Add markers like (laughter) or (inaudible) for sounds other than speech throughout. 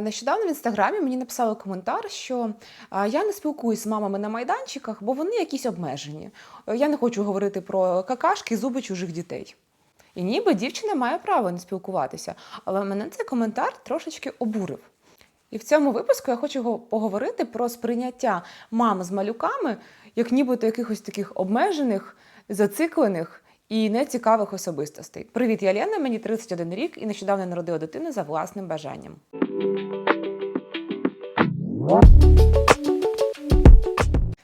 Нещодавно в інстаграмі мені написали коментар, що я не спілкуюсь з мамами на майданчиках, бо вони якісь обмежені. Е, Я не хочу говорити про какашки, зуби чужих дітей. І ніби дівчина має право не спілкуватися, але мене цей коментар трошечки обурив. І в цьому випуску я хочу поговорити про сприйняття мам з малюками, як нібито якихось таких обмежених, зациклених і нецікавих особистостей. Привіт, я Лена, мені 31 рік і нещодавно народила дитину за власним бажанням.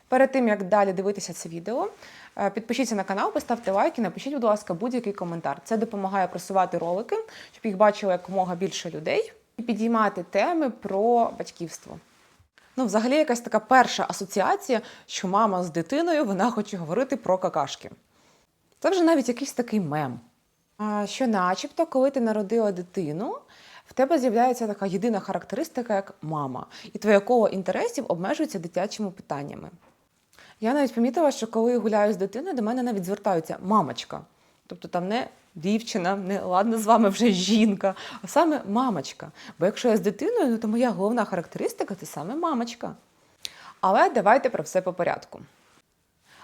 Перед тим як далі дивитися це відео, е, підпишіться на канал, поставте лайк і напишіть, будь ласка, будь-який коментар. Це допомагає просувати ролики, щоб їх бачило якомога більше людей, і підіймати теми про батьківство. Ну, взагалі, якась така перша асоціація, що мама з дитиною вона хоче говорити про какашки. Це вже навіть якийсь такий мем. Що, начебто, коли ти народила дитину, в тебе з'являється така єдина характеристика, як мама, і твоє коло інтересів обмежується дитячими питаннями. Я навіть помітила, що коли гуляю з дитиною, до мене навіть звертаються мамочка. Тобто там не дівчина, не ладно з вами вже жінка, а саме мамочка. Бо якщо я з дитиною, ну, то моя головна характеристика це саме мамочка. Але давайте про все по порядку.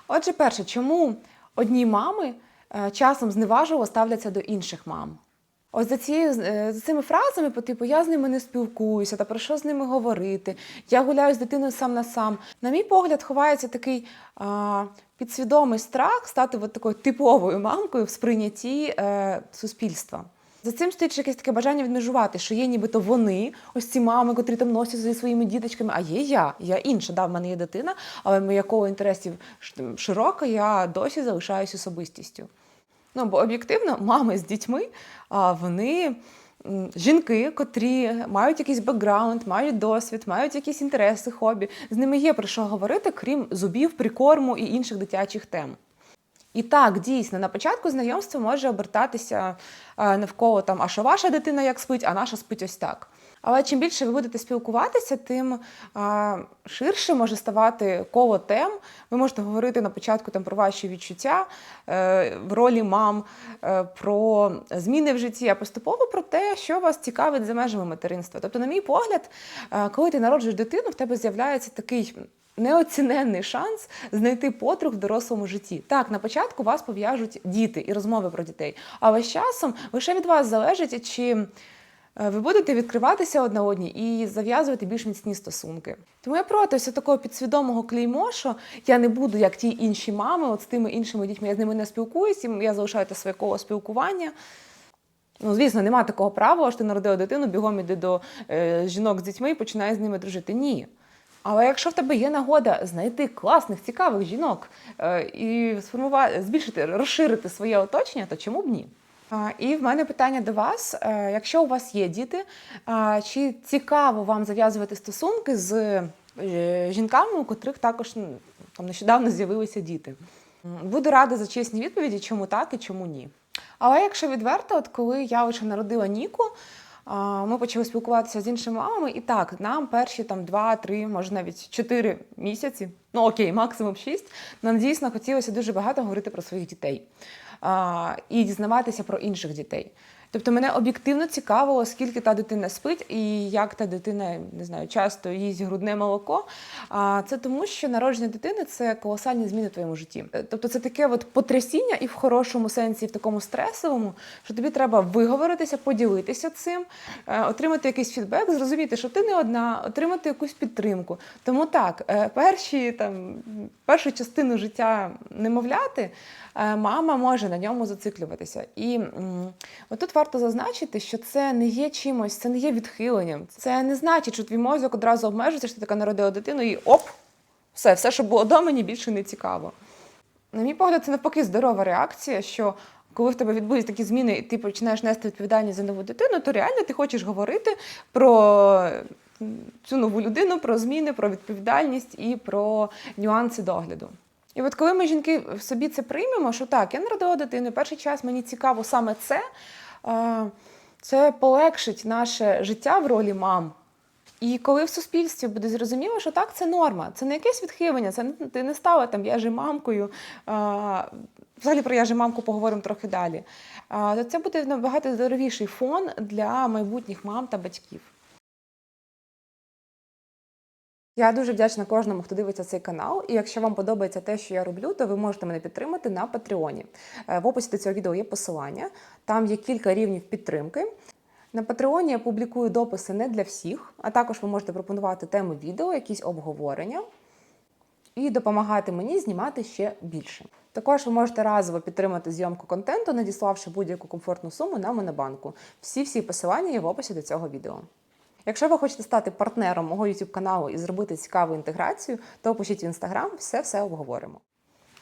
Отже, перше, чому одні мами е, часом зневажливо ставляться до інших мам? Ось за, цією, е, за цими фразами, по типу я з ними не спілкуюся, та про що з ними говорити, я гуляю з дитиною сам на сам. На мій погляд, ховається такий а, підсвідомий страх стати от такою типовою мамкою в сприйнятті е, суспільства. За цим стоїть якесь таке бажання відмежувати, що є нібито вони, ось ці мами, котрі там носять зі своїми діточками, а є я, я інша. Да, в мене є дитина, але моє коло інтересів широке, я досі залишаюсь особистістю. Ну, бо об'єктивно, мами з дітьми, вони жінки, котрі мають якийсь бекграунд, мають досвід, мають якісь інтереси, хобі. З ними є про що говорити, крім зубів, прикорму і інших дитячих тем. І так, дійсно, на початку знайомства може обертатися навколо там, а що ваша дитина як спить, а наша спить ось так. Але чим більше ви будете спілкуватися, тим а, ширше може ставати коло тем. Ви можете говорити на початку там, про ваші відчуття е, в ролі мам, е, про зміни в житті, а поступово про те, що вас цікавить за межами материнства. Тобто, на мій погляд, е, коли ти народжуєш дитину, в тебе з'являється такий неоціненний шанс знайти подруг в дорослому житті. Так, на початку вас пов'яжуть діти і розмови про дітей, але з часом лише від вас залежить, чи ви будете відкриватися одна одній і зав'язувати більш міцні стосунки. Тому я проти ось такого підсвідомого клеймо, що я не буду як ті інші мами, от з тими іншими дітьми, я з ними не спілкуюся, я залишаю те своє коло спілкування. Ну, звісно, немає такого права, що ти народила дитину, бігом іди до е, жінок з дітьми і починає з ними дружити. Ні. Але якщо в тебе є нагода знайти класних, цікавих жінок е, і сформувати, збільшити, розширити своє оточення, то чому б ні? І в мене питання до вас: Е, якщо у вас є діти, чи цікаво вам зав'язувати стосунки з е, жінками, у котрих також там нещодавно з'явилися діти? Буду рада за чесні відповіді, чому так і чому ні. Але якщо відверто, от коли я лише народила Ніку, ми почали спілкуватися з іншими мамами, і так, нам перші там 2-3, може навіть 4 місяці, ну окей, максимум 6, нам дійсно хотілося дуже багато говорити про своїх дітей і дізнаватися про інших дітей. Тобто мене об'єктивно цікавило, скільки та дитина спить і як та дитина не знаю, часто їсть грудне молоко. А це тому, що народження дитини це колосальні зміни в твоєму житті. Тобто це таке от потрясіння і в хорошому сенсі, і в такому стресовому, що тобі треба виговоритися, поділитися цим, е, отримати якийсь фідбек, зрозуміти, що ти не одна, отримати якусь підтримку. Тому так, е, перші там першу частину життя немовляти. е, Мама може на ньому зациклюватися. І отут варто зазначити, що це не є чимось, це не є відхиленням. Це не значить, що твій мозок одразу обмежується, що ти така народила дитину і оп, все, все, що було до мені, більше не цікаво. На мій погляд, це навпаки здорова реакція, що коли в тебе відбудуться такі зміни, і ти починаєш нести відповідальність за нову дитину, то реально ти хочеш говорити про цю нову людину, про зміни, про відповідальність і про нюанси догляду. І от коли ми жінки в собі це приймемо, що так, я народила дитину, перший час мені цікаво саме це, це полегшить наше життя в ролі мам. І коли в суспільстві буде зрозуміло, що так, це норма, це не якесь відхилення, це не ти не стала там я же мамкою. А, взагалі про я же мамку поговоримо трохи далі. А, то це буде набагато здоровіший фон для майбутніх мам та батьків. Я дуже вдячна кожному, хто дивиться цей канал. І якщо вам подобається те, що я роблю, то ви можете мене підтримати на Патреоні. Е, В описі до цього відео є посилання. Там є кілька рівнів підтримки. На Патреоні я публікую дописи не для всіх, а також ви можете пропонувати теми відео, якісь обговорення і допомагати мені знімати ще більше. Також ви можете разово підтримати зйомку контенту, надіславши будь-яку комфортну суму на Монобанку. Всі-всі посилання є в описі до цього відео. Якщо ви хочете стати партнером мого YouTube каналу і зробити цікаву інтеграцію, то пишіть в інстаграм, все-все обговоримо.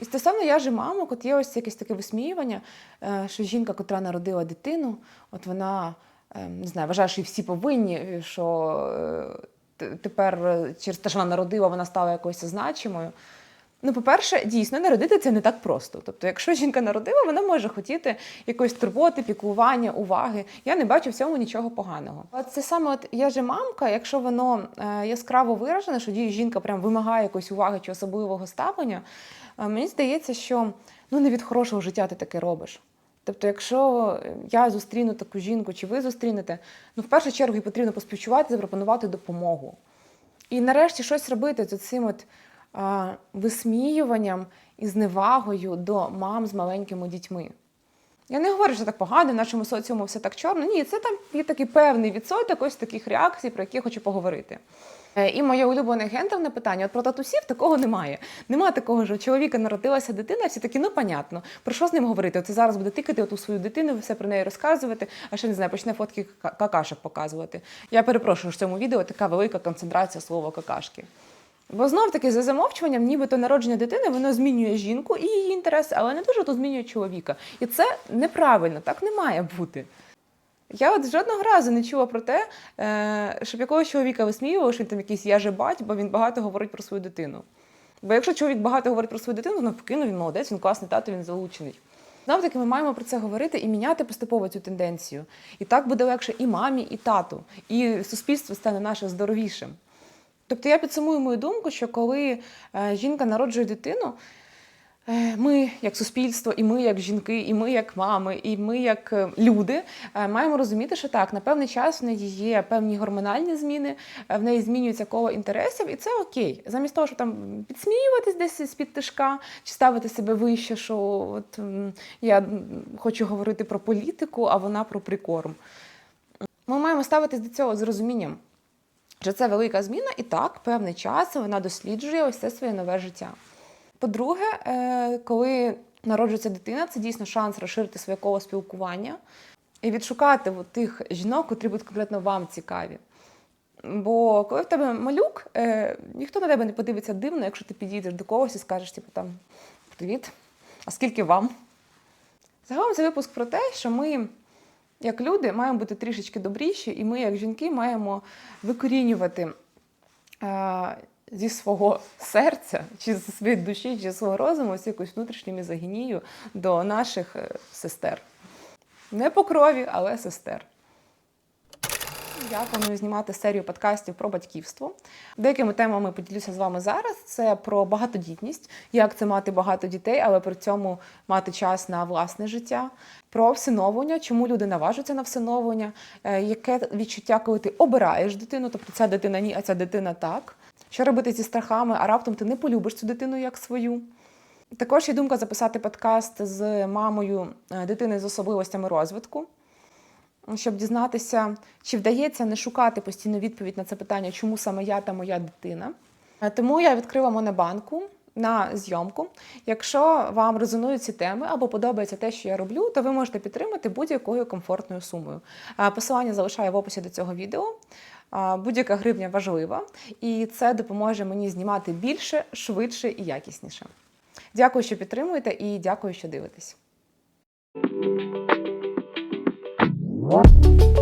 І стосовно я же мамок, от є ось якесь таке висміювання, е, що жінка, котра народила дитину, от вона е, не знаю, вважає, що всі повинні, що е, тепер через те, що вона народила, вона стала якоюсь значимою. Ну, по-перше, дійсно, народити це не так просто. Тобто, якщо (laughs) жінка народила, вона може хотіти якоїсь турботи, піклування, уваги. Я не бачу в цьому нічого поганого. От це саме от я же мамка, якщо воно е, яскраво виражене, що жінка прям вимагає якоїсь уваги чи особливого ставлення, е, мені здається, що ну не від хорошого життя ти таке робиш. Тобто, якщо я зустріну таку жінку, чи ви зустрінете, ну в першу чергу їй потрібно поспівчувати, запропонувати допомогу. І нарешті щось робити з цим от висміюванням і зневагою до мам з маленькими дітьми. Я не говорю, що так погано, в нашому соціуму все так чорно. Ні, це там є такий певний відсоток ось таких реакцій, про які я хочу поговорити. Е, І моє улюблене гендерне питання: от про татусів такого немає. Немає такого, що у чоловіка народилася дитина, всі такі, ну понятно, про що з ним говорити? Оце зараз буде тикати оту свою дитину, все про неї розказувати, а ще не знаю, почне фотки ка- какашок показувати. Я перепрошую, що в цьому відео така велика концентрація слова какашки. Бо знов таки за замовчуванням, нібито народження дитини воно змінює жінку і її інтереси, але не дуже то змінює чоловіка. І це неправильно, так не має бути. Я от жодного разу не чула про те, е, щоб якогось чоловіка висміювали, що він там якийсь я же бать, бо він багато говорить про свою дитину. Бо якщо чоловік багато говорить про свою дитину, навпаки, ну він молодець, він класний тато, він залучений. Знов таки ми маємо про це говорити і міняти поступово цю тенденцію. І так буде легше і мамі, і тату, і суспільство стане наше здоровішим. Тобто я підсумую мою думку, що коли е, жінка народжує дитину, е, ми як суспільство, і ми як жінки, і ми як мами, і ми як е, люди маємо розуміти, що так, на певний час в неї є певні гормональні зміни, в неї змінюється коло інтересів, і це окей. Замість того, щоб там підсміюватись десь з-під тишка, чи ставити себе вище, що от я хочу говорити про політику, а вона про прикорм. Ми маємо ставитись до цього з розумінням що це велика зміна, і так, певний час вона досліджує ось це своє нове життя. По-друге, е, коли народжується дитина, це дійсно шанс розширити своє коло спілкування і відшукати тих жінок, котрі будуть конкретно вам цікаві. Бо коли в тебе малюк, е, ніхто на тебе не подивиться дивно, якщо ти підійдеш до когось і скажеш, типу там Привіт, а скільки вам? Загалом це випуск про те, що ми, як люди, маємо бути трішечки добріші, і ми, як жінки, маємо викорінювати е, зі свого серця, чи зі своєї душі, чи зі свого розуму ось якусь внутрішню мізогінію до наших е, сестер. Не по крові, але сестер. Я планую знімати серію подкастів про батьківство. Деякими темами поділюся з вами зараз. Це про багатодітність, як це мати багато дітей, але при цьому мати час на власне життя, про всиновлення, чому люди наважуються на всиновлення, е, яке відчуття, коли ти обираєш дитину, тобто ця дитина ні, а ця дитина так. Що робити зі страхами, а раптом ти не полюбиш цю дитину як свою. Також є думка записати подкаст з мамою е, дитини з особливостями розвитку щоб дізнатися, чи вдається не шукати постійно відповідь на це питання, чому саме я та моя дитина. Е, Тому я відкрила монобанку на зйомку. Якщо вам резонують ці теми або подобається те, що я роблю, то ви можете підтримати будь-якою комфортною сумою. Е, Посилання залишаю в описі до цього відео. Е, Будь-яка гривня важлива, і це допоможе мені знімати більше, швидше і якісніше. Дякую, що підтримуєте, і дякую, що дивитесь. Bye.